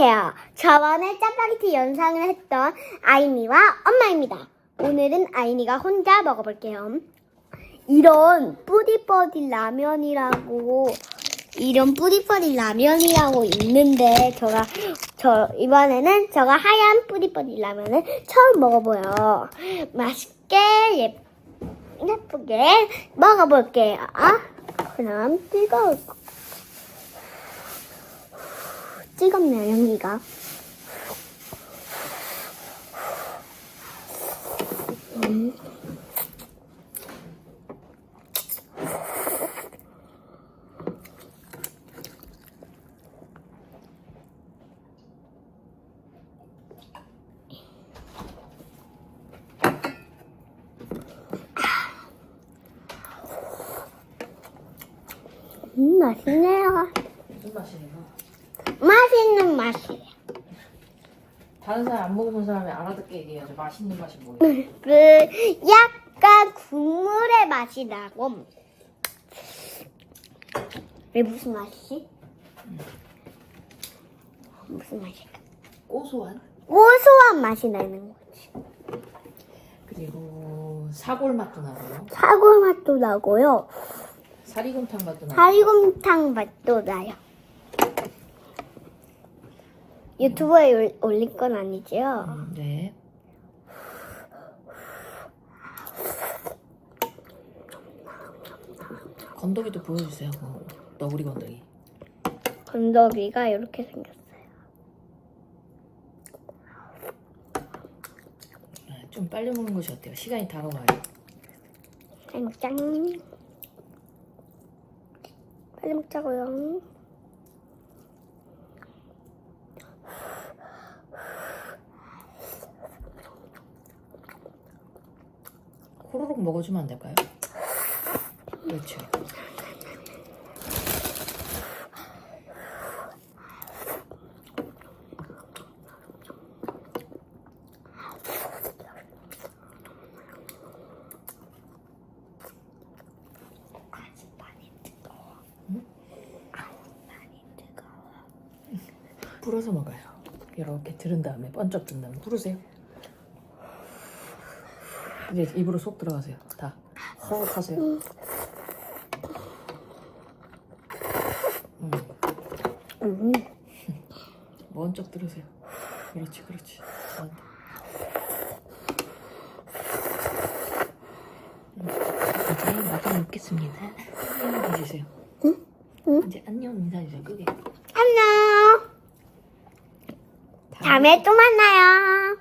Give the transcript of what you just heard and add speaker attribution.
Speaker 1: 안녕하세요. 저번에 짜파게티 영상을 했던 아이니와 엄마입니다. 오늘은 아이니가 혼자 먹어볼게요. 이런 뿌디뿌디 라면이라고 이런 뿌디뿌디 라면이라고 있는데 제가 저 이번에는 제가 하얀 뿌디뿌디 라면을 처음 먹어봐요. 맛있게 예, 예쁘게 먹어볼게요. 그럼 뜨거울 거. 찍었네요, 연기가. 음. 음, 맛있네요.
Speaker 2: 무슨 맛이에요?
Speaker 1: 맛있는 맛이에요.
Speaker 2: 다른 사람 안 먹어본 사람이 알아듣게 얘기해야죠. 맛있는 맛이 뭐예요?
Speaker 1: 그 약간 국물의 맛이 나고 왜 무슨 맛이지? 무슨 맛일까?
Speaker 2: 고소한
Speaker 1: 고소한 맛이 나는 거지.
Speaker 2: 그리고 사골 맛도 나고요.
Speaker 1: 사골 맛도 나고요.
Speaker 2: 사리곰탕 맛도 나고.
Speaker 1: 사리곰탕 맛도 나요. 유튜브에 올- 올릴 건 아니지요?
Speaker 2: 음, 네. 건더기도 보여주세요. 그 너구리 건더기.
Speaker 1: 건더기가 이렇게 생겼어요.
Speaker 2: 네, 좀 빨리 먹는 것이 어때요? 시간이 다가와요.
Speaker 1: 빨리 먹자. 빨리 먹자고요.
Speaker 2: 호로록 먹어주면 안 될까요? 그렇죠. 불어서 먹어요. 이렇게 들은 다음에 번쩍 든 다음에 부르세요. 이제 입으로 쏙 들어가세요. 다 호흡하세요. 음.
Speaker 1: 음.
Speaker 2: 먼쩍 들으세요. 그렇지, 그렇지. 잘한다. 음, 이제 마저 먹겠습니다. 안녕 해주세요.
Speaker 1: 응?
Speaker 2: 이제 안녕 인사해주세요. 끄게.
Speaker 1: 안녕. 다음에 또 만나요.